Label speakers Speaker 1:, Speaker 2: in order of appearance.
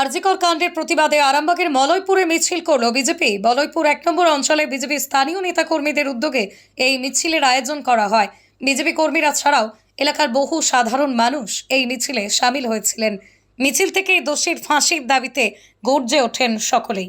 Speaker 1: আরজিকর কাণ্ডের প্রতিবাদে আরামবাগের মলয়পুরে মিছিল করল বিজেপি। মলয়পুর এক নম্বর অঞ্চলে বিজেপি স্থানীয় নেতাকর্মীদের উদ্যোগে এই মিছিলের আয়োজন করা হয়। বিজেপি কর্মীরা ছাড়াও এলাকার বহু সাধারণ মানুষ এই মিছিলে সামিল হয়েছিলেন। মিছিল থেকে দোষীর ফাঁসির দাবিতে গর্জে ওঠেন সকলেই।